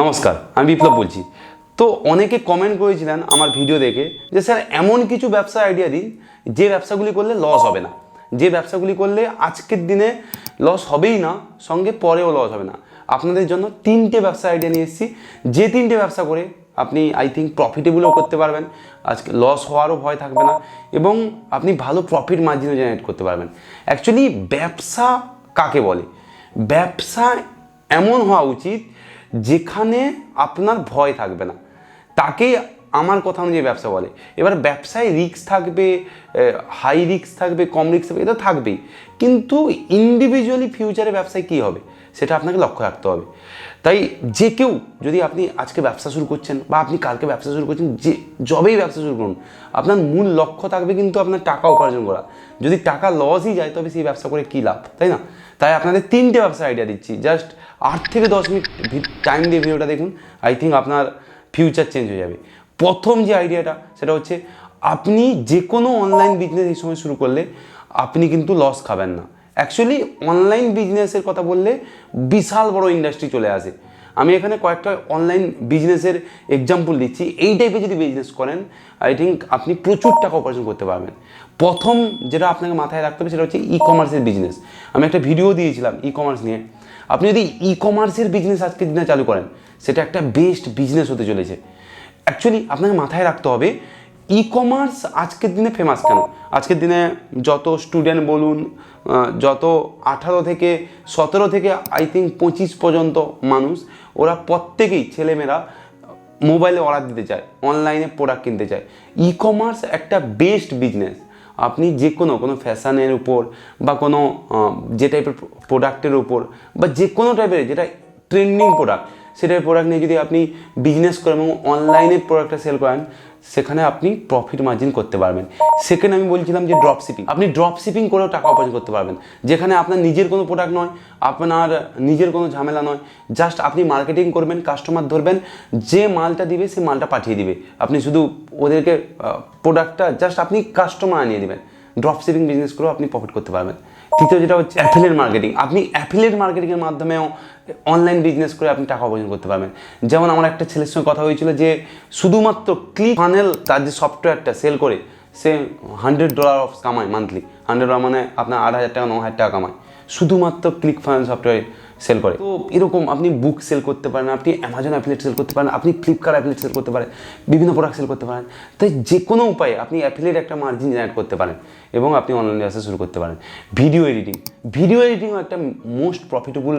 নমস্কার, আমি বিপ্লব বলছি। তো অনেকে কমেন্ট করেছিলেন আমার ভিডিও দেখে যে, স্যার, এমন কিছু ব্যবসা আইডিয়া দিন, যে ব্যবসাগুলি করলে লস হবে না। যে ব্যবসাগুলি করলে আজকের দিনে লস হবেই না, সঙ্গে পরেও লস হবে না। আপনাদের জন্য তিনটে ব্যবসা আইডিয়া নিয়ে এসেছি। যে তিনটে ব্যবসা করে আপনি আই থিঙ্ক প্রফিটেবলও করতে পারবেন। আজকে লস হওয়ারও ভয় থাকবে না এবং আপনি ভালো প্রফিট মার্জিনও জেনারেট করতে পারবেন। অ্যাকচুয়ালি ব্যবসা কাকে বলে? ব্যবসা এমন হওয়া উচিত যেখানে আপনার ভয় থাকবে না। তাকে আমার কথা অনুযায়ী ব্যবসা বলে। এবার ব্যবসায় রিক্স থাকবে হাই রিক্স থাকবে, কম রিক্স থাকবে, এটা থাকবেই। কিন্তু ইন্ডিভিজুয়ালি ফিউচারে ব্যবসায় কী হবে? সেটা আপনাকে লক্ষ্য রাখতে হবে। তাই যে কেউ যদি আপনি আজকে ব্যবসা শুরু করছেন বা আপনি কালকে ব্যবসা শুরু করছেন, যে যবেই ব্যবসা শুরু করুন, আপনার মূল লক্ষ্য থাকবে কিন্তু আপনার টাকা উপার্জন করা। যদি টাকা লসই যায়, তবে সেই ব্যবসা করে কী লাভ, তাই না? তাই আপনাদের তিনটে ব্যবসা আইডিয়া দিচ্ছি। জাস্ট আট থেকে দশ মিনিট টাইম দিয়ে ভিডিওটা দেখুন আই থিঙ্ক আপনার ফিউচার চেঞ্জ হয়ে যাবে। প্রথম যে আইডিয়াটা সেটা হচ্ছে আপনি যে কোনো অনলাইন বিজনেস এই সময় শুরু করলে আপনি কিন্তু লস খাবেন না। অ্যাকচুয়ালি অনলাইন বিজনেসের কথা বললে বিশাল বড় ইন্ডাস্ট্রি চলে আসে। আমি এখানে কয়েকটা অনলাইন বিজনেসের এক্সাম্পল দিচ্ছি। এই টাইপের যদি বিজনেস করেন আই থিঙ্ক আপনি প্রচুর টাকা উপার্জন করতে পারবেন। প্রথম যেটা আপনাকে মাথায় রাখতে হবে সেটা হচ্ছে ই কমার্সের বিজনেস আমি একটা ভিডিও দিয়েছিলাম ই কমার্স নিয়ে। আপনি যদি ই কমার্সের বিজনেস আজকের দিনে চালু করেন, সেটা একটা বেস্ট বিজনেস হতে চলেছে। অ্যাকচুয়ালি আপনাকে মাথায় রাখতে হবে ই কমার্স আজকের দিনে ফেমাস কেন? আজকের দিনে যত স্টুডেন্ট বলুন যত আঠারো থেকে সতেরো থেকে আই থিঙ্ক পঁচিশ পর্যন্ত মানুষ, ওরা প্রত্যেকেই ছেলেমেয়েরা মোবাইলে অর্ডার দিতে চায় অনলাইনে প্রোডাক্ট কিনতে চায়। ই কমার্স একটা বেস্ট বিজনেস আপনি যে কোনো কোনো ফ্যাশনের উপর বা কোনো যে টাইপের প্রোডাক্টের উপর বা যে কোনো টাইপের যেটা ট্রেন্ডিং প্রোডাক্ট সেটার প্রোডাক্ট নিয়ে যদি আপনি বিজনেস করেন এবং অনলাইনে প্রোডাক্টটা সেল করেন সেখানে আপনি প্রফিট মার্জিন করতে পারবেন। সেকেন্ড আমি বলছিলাম যে ড্রপ শিপিং আপনি ড্রপ শিপিং করেও টাকা উপার্জন করতে পারবেন। যেখানে আপনার নিজের কোনো প্রোডাক্ট নয়, আপনার নিজের কোনো ঝামেলা নয়। জাস্ট আপনি মার্কেটিং করবেন কাস্টমার ধরবেন, যে মালটা দিবে সে মালটা পাঠিয়ে দিবে। আপনি শুধু ওদেরকে প্রোডাক্টটা জাস্ট আপনি কাস্টমার আনিয়ে দেবেন। ড্রপ শিপিং বিজনেস করেও আপনি প্রফিট করতে পারবেন। তৃতীয় যেটা হচ্ছে অ্যাফিলিয়েট মার্কেটিং আপনি অ্যাফিলিয়েট মার্কেটিংয়ের মাধ্যমেও অনলাইন বিজনেস করে আপনি টাকা উপার্জন করতে পারবেন। যেমন আমার একটা ছেলের সঙ্গে কথা হয়েছিল যে শুধুমাত্র ক্লিক ফানেল তার যে সফটওয়্যারটা সেল করে, সে হান্ড্রেড ডলার অফ কামায় মান্থলি হান্ড্রেড ডলার মানে আপনার আট হাজার টাকা, ন হাজার টাকা কামায়। শুধুমাত্র ক্লিক ফানেল সফটওয়্যার সেল করে। তো এরকম আপনি বুক সেল করতে পারেন, আপনি অ্যামাজন অ্যাফিলেট সেল করতে পারেন, আপনি ফ্লিপকার্ট অ্যাফিলেট সেল করতে পারেন, বিভিন্ন প্রোডাক্ট সেল করতে পারেন। তাই যে কোনো উপায়ে আপনি অ্যাফিলেট একটা মার্জিন জেনারেট করতে পারেন এবং আপনি অনলাইন ব্যবসা শুরু করতে পারেন। ভিডিও এডিটিং ভিডিও এডিটিংও একটা মোস্ট প্রফিটেবল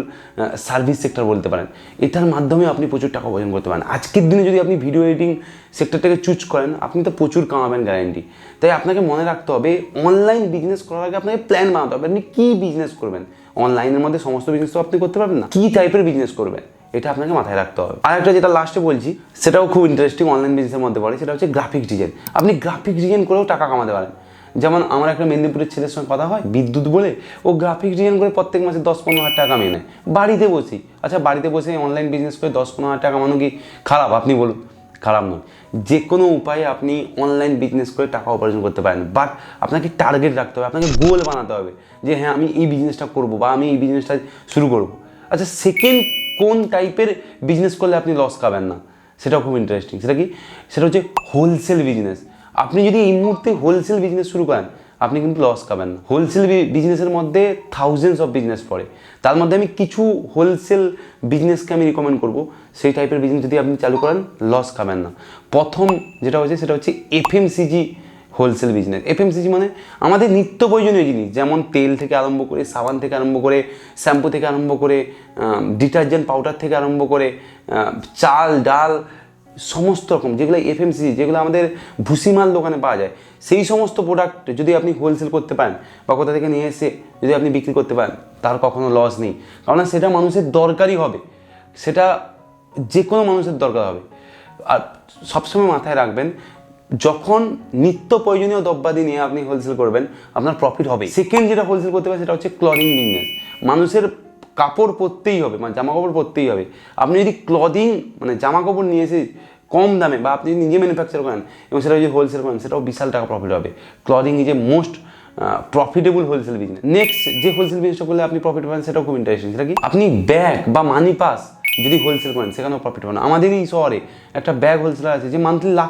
সার্ভিস সেক্টর বলতে পারেন। এটার মাধ্যমে আপনি প্রচুর টাকা উপার্জন করতে পারেন। আজকের দিনে যদি আপনি ভিডিও এডিটিং সেক্টরটাকে চুজ করেন, আপনি তো প্রচুর কামাবেন গ্যারান্টি তাই আপনাকে মনে রাখতে হবে অনলাইন বিজনেস করার আগে আপনাকে প্ল্যান বানাতে হবে আপনি কী বিজনেস করবেন। অনলাইনের মধ্যে সমস্ত বিজনেস তো আপনি করতে পারবেন না। কী টাইপের বিজনেস করবেন এটা আপনাকে মাথায় রাখতে হবে। আর একটা যেটা লাস্টে বলছি, সেটাও খুব ইন্টারেস্টিং অনলাইন বিজনেসের মধ্যে পড়ে, সেটা হচ্ছে গ্রাফিক ডিজাইন আপনি গ্রাফিক ডিজাইন করেও টাকা কামাতে পারেন। যেমন আমার একটা মেদিনীপুরের ছেলের সঙ্গে কথা হয়, বিদ্যুৎ বলে, ও গ্রাফিক ডিজাইন করে প্রত্যেক মাসে দশ পনেরো হাজার টাকা কামিয়ে নেয় বাড়িতে বসেই আচ্ছা বাড়িতে বসে অনলাইন বিজনেস করে দশ পনেরো হাজার টাকা কামানো কি খারাপ? আপনি বলুন। খারাপ নয়। যে কোনো উপায়ে আপনি অনলাইন বিজনেস করে টাকা উপার্জন করতে পারেন। বাট আপনাকে টার্গেট রাখতে হবে, আপনাকে গোল বানাতে হবে যে হ্যাঁ আমি এই বিজনেসটা করব বা আমি এই বিজনেসটা শুরু করব। আচ্ছা সেকেন্ড কোন টাইপের বিজনেস করলে আপনি লস খাবেন না? সেটাও খুব ইন্টারেস্টিং সেটা কি? সেটা হচ্ছে হোলসেল বিজনেস আপনি যদি এই মুহূর্তে হোলসেল বিজনেস শুরু করেন, আপনি কিন্তু লস খাবেন না। হোলসেল বিজনেসের মধ্যে থাউজেন্ডস অফ বিজনেস পড়ে। তার মধ্যে আমি কিছু হোলসেল বিজনেসকে আমি রিকমেন্ড করব। সেই টাইপের বিজনেস যদি আপনি চালু করেন লস খাবেন না। প্রথম যেটা হচ্ছে সেটা হচ্ছে এফএমসিজি হোলসেল বিজনেস এফএমসিজি মানে আমাদের নিত্য প্রয়োজনীয় জিনিস, যেমন তেল থেকে আরম্ভ করে, সাবান থেকে আরম্ভ করে, শ্যাম্পু থেকে আরম্ভ করে ডিটারজেন্ট পাউডার থেকে আরম্ভ করে চাল, ডাল, সমস্ত রকম, যেগুলো এফএমসি যেগুলো আমাদের ভুসিমাল দোকানে পাওয়া যায়, সেই সমস্ত প্রোডাক্ট যদি আপনি হোলসেল করতে পারেন, বা কোথা থেকে নিয়ে এসে যদি আপনি বিক্রি করতে পারেন, তার কখনো লস নেই। কারণ সেটা মানুষের দরকারই হবে। সেটা যে কোনো মানুষের দরকার হবে। আর সবসময় মাথায় রাখবেন, যখন নিত্য প্রয়োজনীয় দ্রব্যাদি নিয়ে আপনি হোলসেল করবেন, আপনার প্রফিট হবে সেকেন্ড যেটা হোলসেল করতে পারেন, সেটা হচ্ছে ক্লদিং বিজনেস মানুষের কাপড় পরতেই হবে মানে জামা কাপড় পরতেই হবে। আপনি যদি ক্লদিং মানে জামা কাপড় নিয়ে এসে কম দামে, বা আপনি নিজে ম্যানুফ্যাকচার করেন, এবং সেটা যদি হোলসেল করেন, সেটাও বিশাল টাকা প্রফিট হবে। Clothing is a most profitable wholesale business next যে হোলসেল বিজনেসটা করলে আপনি প্রফিট পাবেন, সেটাও খুব ইন্টারেস্টিং সেটা কি? আপনি ব্যাগ বা মানি পাস যদি হোলসেল করেন, সেখানেও প্রফিট পাবেন আমাদেরই শহরে একটা ব্যাগ হোলসেলার আছে, যে মান্থলি লাখ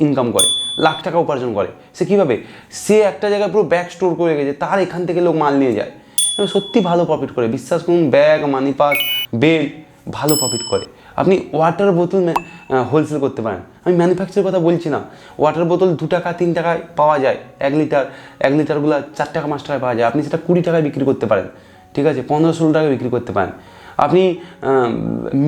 ইনকাম করে, লাখ টাকা উপার্জন করে। সে কীভাবে? সে একটা জায়গায় পুরো ব্যাগ স্টোর করে গেছে তার এখান থেকে লোক মাল নিয়ে যায়। এবং সত্যি ভালো প্রফিট করে। বিশ্বাস করুন ব্যাগ মানি পাস বেল ভালো প্রফিট করে। আপনি ওয়াটার বোতল হোলসেল করতে পারেন। আমি ম্যানুফ্যাকচারের কথা বলছি না। ওয়াটার বোতল দু টাকা, তিন টাকায় পাওয়া যায়। এক লিটার এক লিটারগুলো চার টাকা, পাঁচ টাকায় পাওয়া যায়। আপনি সেটা কুড়ি টাকায় বিক্রি করতে পারেন। ঠিক আছে? পনেরো, ষোলো টাকায় বিক্রি করতে পারেন। আপনি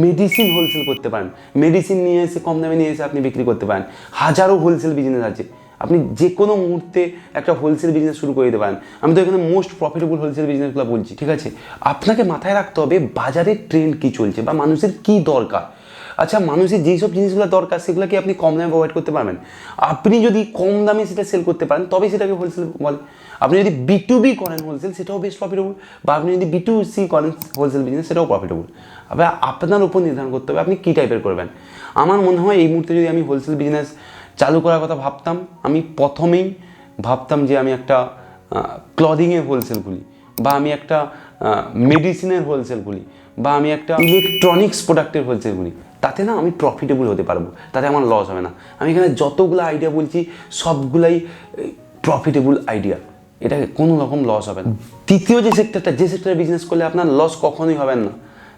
মেডিসিন হোলসেল করতে পারেন। মেডিসিন নিয়ে এসে কম দামে নিয়ে এসে আপনি বিক্রি করতে পারেন। হাজারো হোলসেল বিজনেস আছে। আপনি যে কোনো মুহূর্তে একটা হোলসেল বিজনেস শুরু করে দিতে পারেন। আমি তো এখানে মোস্ট প্রফিটেবল হোলসেল বিজনেসগুলো বলছি, ঠিক আছে? আপনাকে মাথায় রাখতে হবে বাজারের ট্রেন্ড কী চলছে বা মানুষের কী দরকার। আচ্ছা মানুষের যেই সব জিনিসগুলো দরকার সেগুলো কি আপনি কম দামে প্রোভাইড করতে পারবেন। আপনি যদি কম দামে সেটা সেল করতে পারেন তবে সেটাকে হোলসেল বলে। আপনি যদি বি টু বি করেন হোলসেল সেটাও বেশ প্রফিটেবল বা আপনি যদি বি টু সি করেন হোলসেল বিজনেস সেটাও প্রফিটেবল আবার আপনার উপর নির্ধারণ করতে হবে, আপনি কী টাইপের করবেন? আমার মনে হয় এই মুহূর্তে যদি আমি হোলসেল বিজনেস চালু করার কথা ভাবতাম, আমি প্রথমেই ভাবতাম যে আমি একটা ক্লদিংয়ের হোলসেল খুলি, বা আমি একটা মেডিসিনের হোলসেল খুলি। বা আমি একটা ইলেকট্রনিক্স প্রোডাক্টের হোলসেল খুলি তাতে না আমি প্রফিটেবল হতে পারব, তাতে আমার লস হবে না। আমি এখানে যতগুলো আইডিয়া বলছি, সবগুলাই প্রফিটেবল আইডিয়া এটা কোনো রকম লস হবে না। তৃতীয় যে সেক্টরটা যে সেক্টরে বিজনেস করলে আপনার লস কখনোই হবেন না,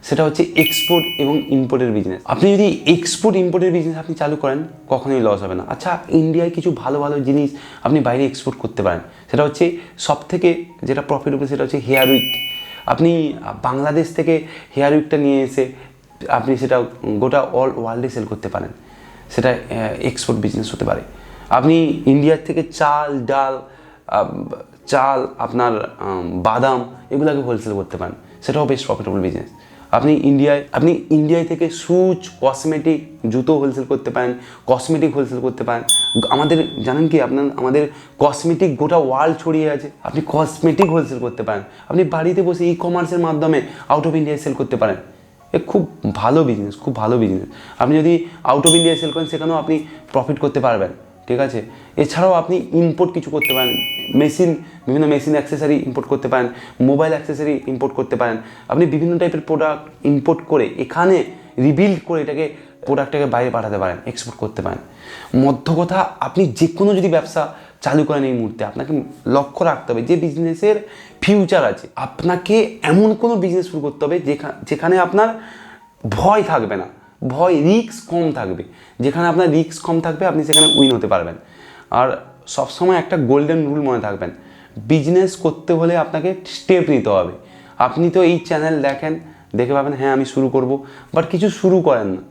সেটা হচ্ছে এক্সপোর্ট এবং ইম্পোর্টের বিজনেস আপনি যদি এক্সপোর্ট ইম্পোর্টের বিজনেস আপনি চালু করেন, কখনোই লস হবে না। আচ্ছা ইন্ডিয়ায় কিছু ভালো ভালো জিনিস আপনি বাইরে এক্সপোর্ট করতে পারেন। সেটা হচ্ছে সব থেকে যেটা প্রফিটেবল সেটা হচ্ছে হেয়ার উইক আপনি বাংলাদেশ থেকে হেয়ার উইকটা নিয়ে এসে আপনি সেটা গোটা অল ওয়ার্ল্ডে সেল করতে পারেন। সেটা এক্সপোর্ট বিজনেস হতে পারে। আপনি ইন্ডিয়ার থেকে চাল, ডাল চাল আপনার বাদাম এগুলোকে হোলসেল করতে পারেন। সেটাও বেশ প্রফিটেবল বিজনেস আপনি ইন্ডিয়ায় আপনি ইন্ডিয়ায় থেকে সুচ কসমেটিক জুতো হোলসেল করতে পারেন কসমেটিক হোলসেল করতে পারেন। আমাদের, জানেন কি, আপনার, আমাদের কসমেটিক গোটা ওয়ার্ল্ড ছড়িয়ে আছে। আপনি কসমেটিক হোলসেল করতে পারেন। আপনি বাড়িতে বসে ই কমার্সের মাধ্যমে আউট অফ ইন্ডিয়ায় সেল করতে পারেন। এ খুব ভালো বিজনেস খুব ভালো বিজনেস আপনি যদি আউট অফ ইন্ডিয়ায় সেল করেন, সেখানেও আপনি প্রফিট করতে পারবেন। ঠিক আছে? এছাড়াও আপনি ইম্পোর্ট কিছু করতে পারেন। মেশিন বিভিন্ন মেশিন অ্যাক্সেসারি ইম্পোর্ট করতে পারেন মোবাইল অ্যাক্সেসারি ইম্পোর্ট করতে পারেন। আপনি বিভিন্ন টাইপের প্রোডাক্ট ইম্পোর্ট করে এখানে রিবিল্ড করে এটাকে প্রোডাক্টটাকে বাইরে পাঠাতে পারেন এক্সপোর্ট করতে পারেন। মধ্য কথা, আপনি যে কোনো যদি ব্যবসা চালু করেন এই মুহূর্তে, আপনাকে লক্ষ্য রাখতে হবে যে বিজনেসের ফিউচার আছে। আপনাকে এমন কোনো বিজনেস শুরু করতে হবে যেখানে আপনার ভয় থাকবে না। ভয় রিস্ক কম থাকবে। যেখানে আপনার রিস্ক কম থাকবে, আপনি সেখানে উইন হতে পারবেন। আর সবসময় একটা গোল্ডেন রুল মনে থাকবেন বিজনেস করতে হলে আপনাকে স্টেপ নিতে হবে। আপনি তো এই চ্যানেল দেখেন, দেখে পাবেন হ্যাঁ আমি শুরু করব। বাট কিছু শুরু করেন না।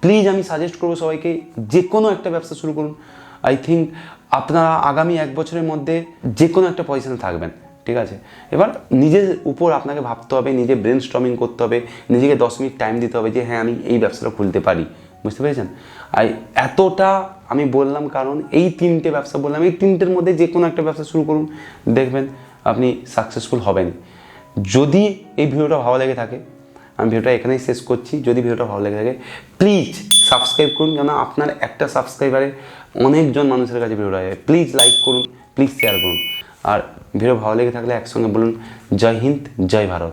প্লিজ আমি সাজেস্ট করব সবাইকে যে কোনো একটা ব্যবসা শুরু করুন। আই থিঙ্ক আপনারা আগামী এক বছরের মধ্যে যে কোনো একটা পজিশনে থাকবেন। ঠিক আছে? এবার নিজের উপর আপনাকে ভাবতে হবে, নিজে ব্রেন স্ট্রমিং করতে হবে, নিজেকে দশ মিনিট টাইম দিতে হবে যে হ্যাঁ আমি এই ব্যবসাটা খুলতে পারি। বুঝতে পেরেছেন? আর এতটা আমি বললাম কারণ এই তিনটে ব্যবসা বললাম, এই তিনটের মধ্যে যে কোনো একটা ব্যবসা শুরু করুন। দেখবেন আপনি সাকসেসফুল হবেন যদি এই ভিডিওটা ভালো লেগে থাকে, আমি ভিডিওটা এখানেই শেষ করছি। যদি ভিডিওটা ভালো লেগে থাকে প্লিজ সাবস্ক্রাইব করুন কেন আপনার একটা সাবস্ক্রাইবারে অনেকজন মানুষের কাছে ভিডিওটা যাবে। প্লিজ লাইক করুন প্লিজ শেয়ার করুন। আর ভিডিও ভালো লেগে থাকলে একসঙ্গে বলুন জয় হিন্দ জয় ভারত।